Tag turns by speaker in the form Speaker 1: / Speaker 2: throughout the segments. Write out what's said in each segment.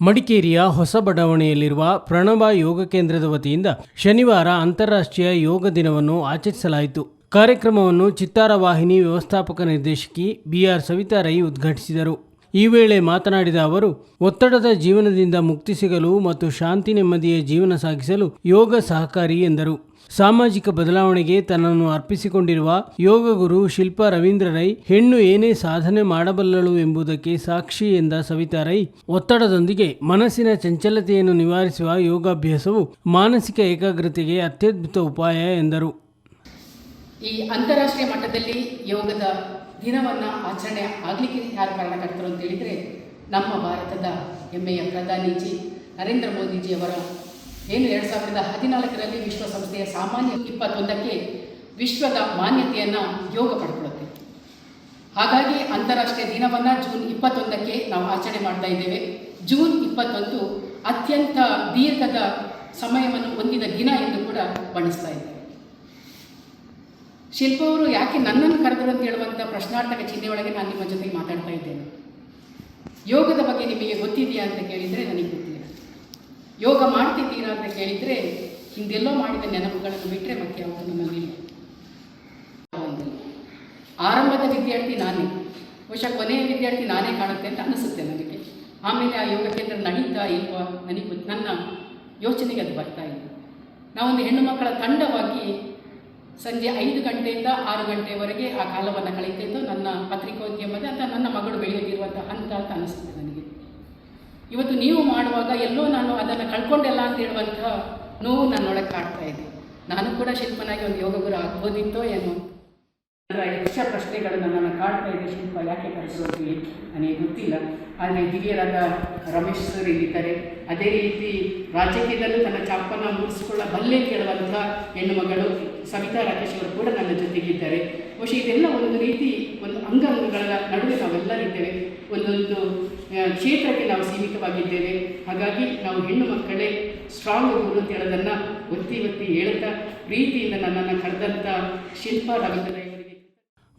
Speaker 1: ಮಡಿಕೇರಿಯ ಹೊಸ ಬಡಾವಣೆಯಲ್ಲಿರುವ ಪ್ರಣವ ಯೋಗ ಕೇಂದ್ರದ ವತಿಯಿಂದ ಶನಿವಾರ ಅಂತಾರಾಷ್ಟ್ರೀಯ ಯೋಗ ದಿನವನ್ನು ಆಚರಿಸಲಾಯಿತು. ಕಾರ್ಯಕ್ರಮವನ್ನು ಚಿತ್ತಾರ ವಾಹಿನಿ ವ್ಯವಸ್ಥಾಪಕ ನಿರ್ದೇಶಕಿ ಬಿಆರ್ ಸವಿತಾ ರೈ ಉದ್ಘಾಟಿಸಿದರು. ಈ ವೇಳೆ ಮಾತನಾಡಿದ ಅವರು, ಒತ್ತಡದ ಜೀವನದಿಂದ ಮುಕ್ತಿ ಸಿಗಲು ಮತ್ತು ಶಾಂತಿ ನೆಮ್ಮದಿಯ ಜೀವನ ಸಾಗಿಸಲು ಯೋಗ ಸಹಕಾರಿ ಎಂದರು. ಸಾಮಾಜಿಕ ಬದಲಾವಣೆಗೆ ತನ್ನನ್ನು ಅರ್ಪಿಸಿಕೊಂಡಿರುವ ಯೋಗ ಗುರು ಶಿಲ್ಪಾ ರವೀಂದ್ರ ರೈ, ಹೆಣ್ಣು ಏನೇ ಸಾಧನೆ ಮಾಡಬಲ್ಲಳು ಎಂಬುದಕ್ಕೆ ಸಾಕ್ಷಿ ಎಂದ ಸವಿತಾ ರೈ, ಒತ್ತಡದೊಂದಿಗೆ ಮನಸ್ಸಿನ ಚಂಚಲತೆಯನ್ನು ನಿವಾರಿಸುವ ಯೋಗಾಭ್ಯಾಸವು ಮಾನಸಿಕ ಏಕಾಗ್ರತೆಗೆ ಅತ್ಯದ್ಭುತ ಉಪಾಯ ಎಂದರು.
Speaker 2: ಈ ಅಂತಾರಾಷ್ಟ್ರೀಯ ಮಟ್ಟದಲ್ಲಿ ಯೋಗದ ದಿನವನ್ನು ಆಚರಣೆ ಆಗಲಿಕ್ಕೆ ಯಾರು ಕಾರಣಕರ್ತರು ಅಂತ ಹೇಳಿದರೆ ನಮ್ಮ ಭಾರತದ ಹೆಮ್ಮೆಯ ಪ್ರಧಾನಿಜಿ ನರೇಂದ್ರ ಮೋದಿಜಿಯವರ ಏನು ಎರಡು ಸಾವಿರದ ಹದಿನಾಲ್ಕರಲ್ಲಿ ವಿಶ್ವಸಂಸ್ಥೆಯ ಸಾಮಾನ್ಯ ಇಪ್ಪತ್ತೊಂದಕ್ಕೆ ವಿಶ್ವದ ಮಾನ್ಯತೆಯನ್ನು ಯೋಗ ಪಡ್ಕೊಳ್ಳುತ್ತೆ. ಹಾಗಾಗಿ ಅಂತಾರಾಷ್ಟ್ರೀಯ ದಿನವನ್ನು ಜೂನ್ ಇಪ್ಪತ್ತೊಂದಕ್ಕೆ ನಾವು ಆಚರಣೆ ಮಾಡ್ತಾ ಇದ್ದೇವೆ. ಜೂನ್ ಇಪ್ಪತ್ತೊಂದು ಅತ್ಯಂತ ದೀರ್ಘದ ಸಮಯವನ್ನು ಹೊಂದಿದ ದಿನ ಎಂದು ಕೂಡ ಬಣ್ಣಿಸ್ತಾ ಇದ್ದೇವೆ. ಶಿಲ್ಪ ಅವರು ಯಾಕೆ ನನ್ನನ್ನು ಕರೆದರು ಅಂತ ಹೇಳುವಂಥ ಪ್ರಶ್ನಾರ್ಥಕ ಚಿಹ್ನೆಯೊಳಗೆ ನಾನು ನಿಮ್ಮ ಜೊತೆಗೆ ಮಾತಾಡ್ತಾ ಇದ್ದೇನೆ. ಯೋಗದ ಬಗ್ಗೆ ನಿಮಗೆ ಗೊತ್ತಿದೆಯಾ ಅಂತ ಕೇಳಿದರೆ ನನಗೆ ಗೊತ್ತಿಲ್ಲ. ಯೋಗ ಮಾಡ್ತಿದ್ದೀರಾ ಅಂತ ಕೇಳಿದರೆ ಹಿಂದೆಲ್ಲೋ ಮಾಡಿದ ನೆನಪುಗಳನ್ನು ಬಿಟ್ಟರೆ ಮತ್ತೆ ಯಾವುದು ನಮ್ಮಲ್ಲಿ ಇಲ್ಲ. ಆರಂಭದ ವಿದ್ಯಾರ್ಥಿ ನಾನೇ. ಬಹುಶಃ ಕೊನೆಯ ವಿದ್ಯಾರ್ಥಿ ನಾನೇ ಕಾಣುತ್ತೆ ಅಂತ ಅನಿಸುತ್ತೆ ನನಗೆ. ಆಮೇಲೆ ಆ ಯೋಗ ಕೇಂದ್ರ ನಡೀತಾ ಇಲ್ವಾ? ನನಗೆ. ನನ್ನ ಯೋಚನೆಗೆ ಅದು ಬರ್ತಾ ಇಲ್ಲ. ನಾವೊಂದು ಹೆಣ್ಣು ಮಕ್ಕಳ ತಂಡವಾಗಿ ಸಂಜೆ ಐದು ಗಂಟೆಯಿಂದ ಆರು ಗಂಟೆವರೆಗೆ ಆ ಕಾಲವನ್ನು ಕಳೀತಿದ್ದು ನನ್ನ ಪತ್ರಿಕೋದ್ಯಮದ ಅಥವಾ ನನ್ನ ಮಗಳು ಬೆಳೆಯುತ್ತಿರುವಂಥ ಹಂತ ಅಂತ ಅನಿಸುತ್ತೆ ನನಗೆ. ಇವತ್ತು ನೀವು ಮಾಡುವಾಗ ಎಲ್ಲೋ ನಾನು ಅದನ್ನು ಕಳ್ಕೊಂಡೆಲ್ಲ ಅಂತ ಹೇಳುವಂಥ ನೋವು ನನ್ನೊಳಗೆ ಕಾಡ್ತಾ ಇದೆ. ನಾನು ಕೂಡ ಶಿಲ್ಪನಾಗಿ ಒಂದು ಯೋಗ ಗುರು ಆಗ್ಬೋದಿತ್ತೋ ಏನೋ. ಯಕ್ಷ ಪ್ರಶ್ನೆಗಳನ್ನು ನನ್ನ ಕಾಡ್ತಾ ಇದೆ ಶಿಲ್ಪ ಯಾಕೆ ಕರೆಸು ನನಗೆ ಗೊತ್ತಿಲ್ಲ. ಆದರೆ ಹಿರಿಯರಾದ ರಮೇಶ್ ಸರ್ ಇಲ್ಲಿದ್ದಾರೆ ಅದೇ ರೀತಿ ರಾಜಕೀಯದಲ್ಲೂ ತನ್ನ ಚಾಪನ್ನು ಮೂಡಿಸಿಕೊಳ್ಳಬಲ್ಲೆ ಕೇಳುವಂಥ ಹೆಣ್ಣು ಮಗಳು ಸವಿತಾ ರಾಕೇಶ್ ಅವರು ಕೂಡ ನನ್ನ ಜೊತೆಗಿದ್ದಾರೆ. ಬಹುಶಃ ಇದೆಲ್ಲ ಒಂದು ರೀತಿ ಒಂದು ಅಂಗಾಂಗಗಳ ನಡುವೆ ನಾವೆಲ್ಲರಿದ್ದೇವೆ ಒಂದೊಂದು ಕ್ಷೇತ್ರಕ್ಕೆ ನಾವು ಸೀಮಿತವಾಗಿದ್ದೇವೆ. ಹಾಗಾಗಿ ನಾವು ಹೆಣ್ಣು ಮಕ್ಕಳೇ ಸ್ಟ್ರಾಂಗ್ ಗುರು ಅಂತ ಹೇಳೋದನ್ನು ಒತ್ತಿ ಒತ್ತಿ ಹೇಳ್ತಾ, ಪ್ರೀತಿಯಿಂದ ನನ್ನನ್ನು ಕರೆದಂಥ ಶಿಲ್ಪ ರವೀಂದ್ರ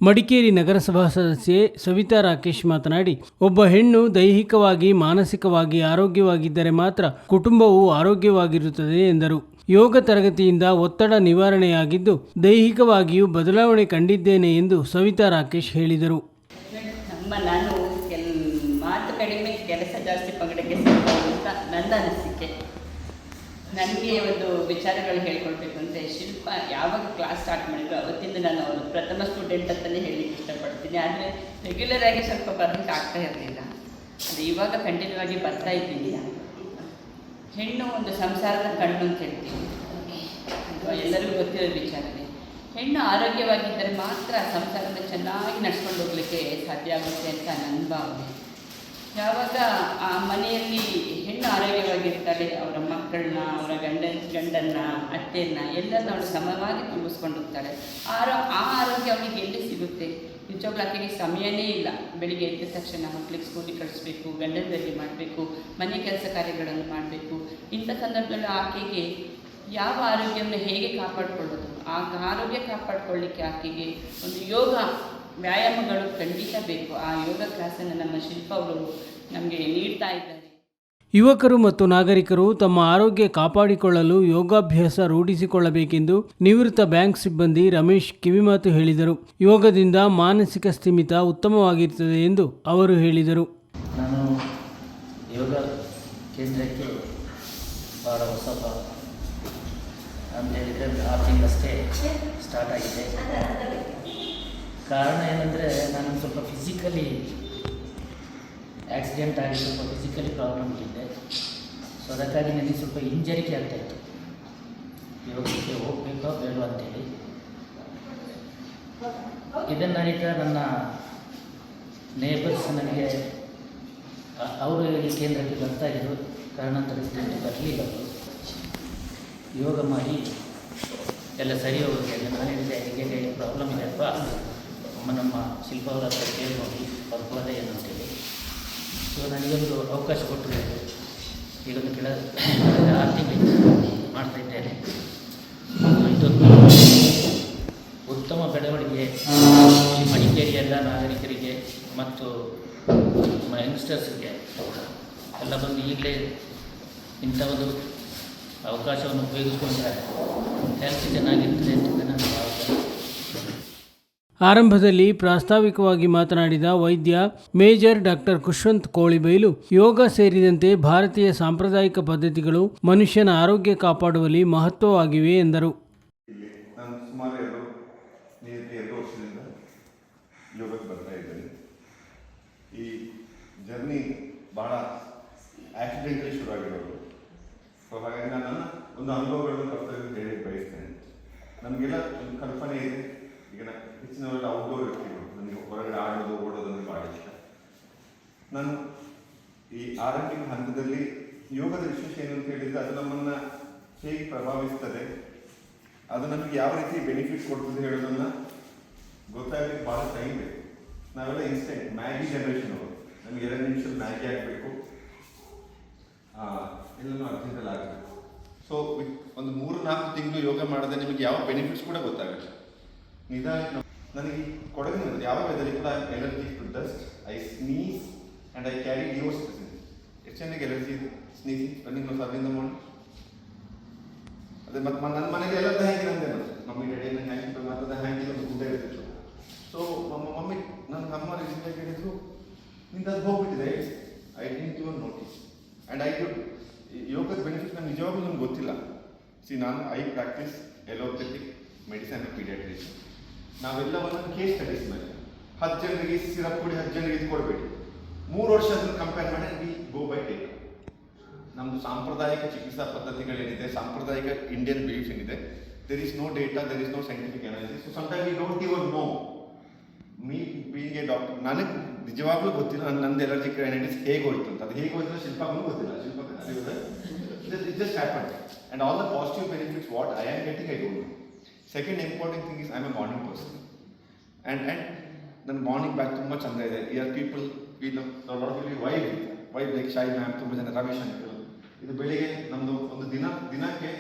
Speaker 1: ಮಡಿಕೇರಿ ನಗರಸಭಾ ಸದಸ್ಯೆ ಸವಿತಾ ರಾಕೇಶ್ ಮಾತನಾಡಿ, ಒಬ್ಬ ಹೆಣ್ಣು ದೈಹಿಕವಾಗಿ, ಮಾನಸಿಕವಾಗಿ ಆರೋಗ್ಯವಾಗಿದ್ದರೆ ಮಾತ್ರ ಕುಟುಂಬವು ಆರೋಗ್ಯವಾಗಿರುತ್ತದೆ ಎಂದರು. ಯೋಗ ತರಗತಿಯಿಂದ ಒತ್ತಡ ನಿವಾರಣೆಯಾಗಿದ್ದು, ದೈಹಿಕವಾಗಿಯೂ ಬದಲಾವಣೆ ಕಂಡಿದ್ದೇನೆ ಎಂದು ಸವಿತಾ ರಾಕೇಶ್ ಹೇಳಿದರು.
Speaker 3: ನನ್ನ ಅನಿಸಿಕೆ. ನನಗೆ ಒಂದು ವಿಚಾರಗಳು ಹೇಳ್ಕೊಳ್ಬೇಕು ಅಂದರೆ ಶಿಲ್ಪ ಯಾವಾಗ ಕ್ಲಾಸ್ ಸ್ಟಾರ್ಟ್ ಮಾಡಿದ್ರು ಅವತ್ತಿಂದ ನಾನು ಅವರು ಪ್ರಥಮ ಸ್ಟೂಡೆಂಟ್ ಅಂತಲೇ ಹೇಳಲಿಕ್ಕೆ ಇಷ್ಟಪಡ್ತೀನಿ. ಆದರೆ ರೆಗ್ಯುಲರ್ ಆಗಿ ಸ್ವಲ್ಪ ಬರೋಕ್ಕೆ ಆಗ್ತಾ ಇರಲಿಲ್ಲ. ಅದು ಇವಾಗ ಕಂಟಿನ್ಯೂ ಆಗಿ ಬರ್ತಾ ಇದ್ದೀನಿ. ಹೆಣ್ಣು ಒಂದು ಸಂಸಾರದ ಕಣ್ಣು ಅಂತ ಹೇಳ್ತೀವಿ. ಅಥವಾ ಎಲ್ಲರಿಗೂ ಗೊತ್ತಿರೋ ವಿಚಾರನೇ. ಹೆಣ್ಣು ಆರೋಗ್ಯವಾಗಿದ್ದರೆ ಮಾತ್ರ ಸಂಸಾರನ ಚೆನ್ನಾಗಿ ನಡ್ಸ್ಕೊಂಡು ಹೋಗ್ಲಿಕ್ಕೆ ಸಾಧ್ಯ ಆಗುತ್ತೆ ಅಂತ ನನ್ನ ಭಾವನೆ. ಯಾವಾಗ ಆ ಮನೆಯಲ್ಲಿ ಹೆಣ್ಣು ಆರೋಗ್ಯವಾಗಿರ್ತಾಳೆ ಅವರ ಮಕ್ಕಳನ್ನ, ಅವರ ಗಂಡ, ಗಂಡನ್ನ, ಅತ್ತೆಯನ್ನ ಎಲ್ಲರನ್ನ ಅವಳು ಸಮವಾಗಿ ತುಂಬಿಸ್ಕೊಂಡು ಹೋಗ್ತಾಳೆ ಆರೋ, ಆ ಆರೋಗ್ಯ ಅವಳಿಗೆ ಎಲ್ಲಿ ಸಿಗುತ್ತೆ? ನಿಜವಾಗ್ಲೂ ಆಕೆಗೆ ಸಮಯನೇ ಇಲ್ಲ. ಬೆಳಿಗ್ಗೆ ಎದ್ದ ತಕ್ಷಣ ಮಕ್ಕಳಿಗೆ ಸ್ಕೂಲಿಗೆ ಕಳಿಸ್ಬೇಕು ಗಂಡನ ರೆಡಿ ಮಾಡಬೇಕು, ಮನೆ ಕೆಲಸ ಕಾರ್ಯಗಳನ್ನು ಮಾಡಬೇಕು. ಇಂಥ ಸಂದರ್ಭದಲ್ಲಿ ಆಕೆಗೆ ಯಾವ ಆರೋಗ್ಯವನ್ನು ಹೇಗೆ ಕಾಪಾಡಿಕೊಳ್ಳೋದು? ಆ ಆರೋಗ್ಯ ಕಾಪಾಡಿಕೊಳ್ಳಿಕ್ಕೆ ಆಕೆಗೆ ಒಂದು ಯೋಗ ವ್ಯಾಯಾಮಗಳು ಖಂಡಿತ ಬೇಕು. ಆ ಯೋಗ ಕ್ಲಾಸನ್ನು ನಮ್ಮ ಶಿಲ್ಪ ಅವರು ನಮಗೆ ನೀಡ್ತಾ ಇದ್ದಾರೆ.
Speaker 1: ಯುವಕರು ಮತ್ತು ನಾಗರಿಕರು ತಮ್ಮ ಆರೋಗ್ಯ ಕಾಪಾಡಿಕೊಳ್ಳಲು ಯೋಗಾಭ್ಯಾಸ ರೂಢಿಸಿಕೊಳ್ಳಬೇಕೆಂದು ನಿವೃತ್ತ ಬ್ಯಾಂಕ್ ಸಿಬ್ಬಂದಿ ರಮೇಶ್ ಕಿವಿಮಾತು ಹೇಳಿದರು. ಯೋಗದಿಂದ ಮಾನಸಿಕ ಸ್ಥಿಮಿತ ಉತ್ತಮವಾಗಿರುತ್ತದೆ ಎಂದು ಅವರು ಹೇಳಿದರು.
Speaker 4: ನಾನು ಯೋಗ ಕೇಂದ್ರಕ್ಕೆ ಭಾಳ ಹೊಸಬ ಅಂತ ಹೇಳಿದರೆ ಆರು ತಿಂಗಳಷ್ಟೇ ಸ್ಟಾರ್ಟ್ ಆಗಿದೆ. ಕಾರಣ ಏನಂದರೆ ನಾನು ಸ್ವಲ್ಪ ಫಿಸಿಕಲಿ ಆಕ್ಸಿಡೆಂಟ್ ಆಗಿ ಸ್ವಲ್ಪ ಫಿಸಿಕಲಿ ಪ್ರಾಬ್ಲಮ್ ಇದೆ ಸೊ ಅದಕ್ಕಾಗಿ ನನಗೆ ಸ್ವಲ್ಪ ಇಂಜರಿಕೆ ಆಗ್ತಾಯಿತ್ತು ಯೋಗಕ್ಕೆ ಹೋಗಬೇಕೋ ಬೇಡ ಅಂತೇಳಿ. ಇದನ್ನು ನಾನೀಗ ನನ್ನ ನೇಬರ್ಸ್ ನನಗೆ ಅವರು ಈ ಕೇಂದ್ರಕ್ಕೆ ಬರ್ತಾ ಇದ್ದರು ಕಾರಣಾಂತರದಿಂದ ಬರಲಿಲ್ಲ ಅವರು. ಯೋಗ ಮಾಡಿ, ಎಲ್ಲ ಸರಿ ಹೋಗುತ್ತೆ ನಾನು ಹೇಳಿದೆ ಪ್ರಾಬ್ಲಮ್ ಇದೆ ಅಪ್ಪ ಅಮ್ಮ ನಮ್ಮ ನಮ್ಮ ಅವರ ಹತ್ರ ಕೇಳಿ ನೋಡಿ ಬರ್ಬೋದೇ ಏನು ಅಂತೇಳಿ. ಸೊ ನನಗೊಂದು ಅವಕಾಶ ಕೊಟ್ಟರು ಈಗೊಂದು ಕೆಳ ಆರ್ಥಿಕ ಮಾಡ್ತಾ ಇದ್ದೇನೆ. ಇದೊಂದು ಉತ್ತಮ ಬೆಳವಣಿಗೆ ಈ ಮಡಿಕೇರಿಯ ಎಲ್ಲ ನಾಗರಿಕರಿಗೆ ಮತ್ತು ನಮ್ಮ ಯಂಗ್ಸ್ಟರ್ಸ್ಗೆ ಎಲ್ಲ ಬಂದು ಈಗಲೇ ಇಂಥ ಒಂದು ಅವಕಾಶವನ್ನು ಉಪಯೋಗಿಸ್ಕೊಂಡ್ರೆ ಹೆಲ್ತ್ ಚೆನ್ನಾಗಿರ್ತದೆ ಅಂತ ಭಾವನೆ.
Speaker 1: ಆರಂಭದಲ್ಲಿ ಪ್ರಾಸ್ತಾವಿಕವಾಗಿ ಮಾತನಾಡಿದ ವೈದ್ಯ ಮೇಜರ್ ಡಾಕ್ಟರ್ ಖುಷ್ವಂತ್ ಕೋಳಿಬೈಲು, ಯೋಗ ಸೇರಿದಂತೆ ಭಾರತೀಯ ಸಾಂಪ್ರದಾಯಿಕ ಪದ್ಧತಿಗಳು ಮನುಷ್ಯನ ಆರೋಗ್ಯ ಕಾಪಾಡುವಲ್ಲಿ ಮಹತ್ವವಾಗಿವೆ ಎಂದರು.
Speaker 5: ಈ ಒಂದು ಅನುಭವಗಳನ್ನು ಕರ್ತವ್ಯ ಹೇಳಿ ಬಯಸ್ತೇನೆ. ನಮಗೆಲ್ಲ ಒಂದು ಕಲ್ಪನೆ ಇದೆ. ಈಗ ಹೆಚ್ಚಿನವರೆಲ್ಲ ಔಟ್ಡೋರ್ ವ್ಯಕ್ತಿಗಳು ನನಗೆ ಹೊರಗಡೆ ಆಡೋದು, ಓಡೋದು ಅಂದರೆ ಭಾಳ ಇಷ್ಟ. ನಾನು ಈ ಆರಂಭಿಕ ಹಂತದಲ್ಲಿ ಯೋಗದ ವಿಶೇಷ ಏನು ಅಂತ ಹೇಳಿದ್ರೆ ಅದು ನಮ್ಮನ್ನ ಹೇಗೆ ಪ್ರಭಾವಿಸ್ತದೆ, ಅದು ನಮಗೆ ಯಾವ ರೀತಿ ಬೆನಿಫಿಟ್ ಕೊಡ್ತದೆ ಹೇಳೋದನ್ನ ಗೊತ್ತಾಗಲಿಕ್ಕೆ ಭಾಳ ಟೈಮ್ ಬೇಕು. ನಾವೆಲ್ಲ ಇನ್ಸ್ಟೆಂಟ್ ಮ್ಯಾಗಿ ಜನರೇಷನ್ ಅವರು. ನಮ್ಗೆ ಎರಡು ನಿಮಿಷ ಮ್ಯಾಗಿ ಆಗಬೇಕು. ಎಲ್ಲನೂ ಅರ್ಜೆಂಟಲ್ಲಿ ಆಗಬೇಕು. ಸೊ ಒಂದು ಮೂರು ನಾಲ್ಕು ತಿಂಗಳು ಯೋಗ ಮಾಡಿದ್ರೆ ನಿಮಗೆ ಯಾವ ಬೆನಿಫಿಟ್ಸ್ ಕೂಡ ಗೊತ್ತಾಗಲ್ಲ. ನಿಧಾನ ನನಗೆ ಕೊಡಗಿನ ಕೊಡಗಿನಲ್ಲಿ ಯಾವ ವೆದರ್ ಕೂಡ allergy to dust I sneeze and I carry divorce ಎಷ್ಟು ಚೆನ್ನಾಗಿ ಎಲರ್ಜಿ ಇದೆ. ಸ್ನೀಸಿಂಗ್ ರನ್ನಿಂಗ್ ನೋಸ್ ಅದರಿಂದ ಮಾಡಿ ಅದೇ ಮತ್ತೆ ನನ್ನ ಮನೆಗೆ ಎಲ್ಲ ಹ್ಯಾಂಗಿಲ್ಲ ಅಂದೆ ನಾನು ಮಮ್ಮಿ, ಡ್ಯಾಡಿ ನಂಗೆ ಹ್ಯಾಂಗಿ ಮಾತದ ಹ್ಯಾಂಗಿಲ್ಲ ಒಂದು ಗುಡ್ಡ ಇರ್ತಿತ್ತು ಸೊ ನಮ್ಮ ಮಮ್ಮಿ, ನನ್ನ ಅಮ್ಮ ರೀಸೆಂಟ್ ಹೇಳಿದ್ರು ನಿಂದು ಅದು ಹೋಗ್ಬಿಟ್ಟಿದೆ, I didn't your notice and I could ಯೋಗದ ಬೆನಿಫಿಟ್ ನಂಗೆ ನಿಜವಾಗ್ಲೂ ನಮ್ಗೆ ಗೊತ್ತಿಲ್ಲ. ಸಿ ನಾನು I practise allopathic medicine paediatrician ನಾವೆಲ್ಲ ಒಂದೊಂದು ಕೇಸ್ ಸ್ಟಡೀಸ್ ಮೇಲೆ ಹತ್ತು ಜನರಿಗೆ ಸಿರಪ್ ಕೊಡಿ ಹತ್ತು ಜನರಿಗೆ ಇದು ಕೊಡಬೇಡಿ. ಮೂರು ವರ್ಷ ಅದನ್ನು ಕಂಪೇರ್ ಮಾಡಿ ಗೋ ಬೈ ಡೇ ನಮ್ಮದು ಸಾಂಪ್ರದಾಯಿಕ ಚಿಕಿತ್ಸಾ ಪದ್ಧತಿಗಳೇನಿದೆ, ಸಾಂಪ್ರದಾಯಿಕ ಇಂಡಿಯನ್ ಬಿಲೀಫ್ ಏನಿದೆ there is no data there is no scientific analysis so time we don't even know me being a doctor ನನಗೆ ನಿಜವಾಗ್ಲೂ ಗೊತ್ತಿಲ್ಲ ನಂದು ಎಲರ್ಜಿಕ್ ರೈನೈಟಿಸ್ ಹೇಗೆ ಹೋಯ್ತು ಅಂತ. ಅದು ಹೇಗೆ ಹೋಯ್ತು ಶಿಲ್ಪಾಗೂ ಗೊತ್ತಿಲ್ಲ. Shilpa it just happen and all the positive benefits what I am getting I don't know second important thing is I a morning person and and ನನ್ನ ಮಾರ್ನಿಂಗ್ ಬ್ಯಾಕ್ ತುಂಬ ಚಂದ ಇದೆ. ಈ are people we vibe vibe like ಶಾಯಿ ma'am ತುಂಬ ಜನ Ramesh uncle. ಇದು ಬೆಳಿಗ್ಗೆ ನಮ್ಮದು ಒಂದು ದಿನ, ದಿನಕ್ಕೆ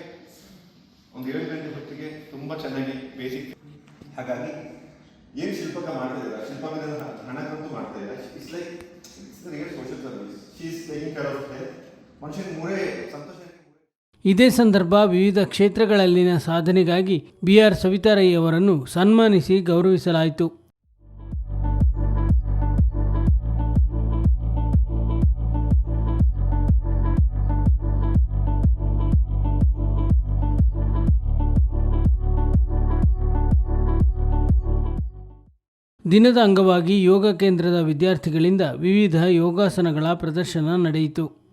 Speaker 5: ಒಂದು ಏಳು ಗಂಟೆ ಹೊತ್ತಿಗೆ ತುಂಬ ಚೆನ್ನಾಗಿ ಬೇಸಿಕ್ ಹಾಗಾಗಿ ಏನು ಶಿಲ್ಪಕ ಮಾಡ್ತಾ ಇದ್ದಾರೆ? ಮೇಲೆ ಹಣಕ್ಕಂತೂ ಮಾಡ್ತಾ ಇಲ್ಲ it's like it's real social service she is taking care of ಮನುಷ್ಯನ ಮೂರೇ ಸಂತೋಷ
Speaker 1: ಇದೇ ಸಂದರ್ಭ ವಿವಿಧ ಕ್ಷೇತ್ರಗಳಲ್ಲಿನ ಸಾಧನೆಗಾಗಿ ಬಿಆರ್ ಸವಿತಾರೈ ಅವರನ್ನು ಸನ್ಮಾನಿಸಿ ಗೌರವಿಸಲಾಯಿತು. ದಿನದ ಅಂಗವಾಗಿ ಯೋಗ ಕೇಂದ್ರದ ವಿದ್ಯಾರ್ಥಿಗಳಿಂದ ವಿವಿಧ ಯೋಗಾಸನಗಳ ಪ್ರದರ್ಶನ ನಡೆಯಿತು.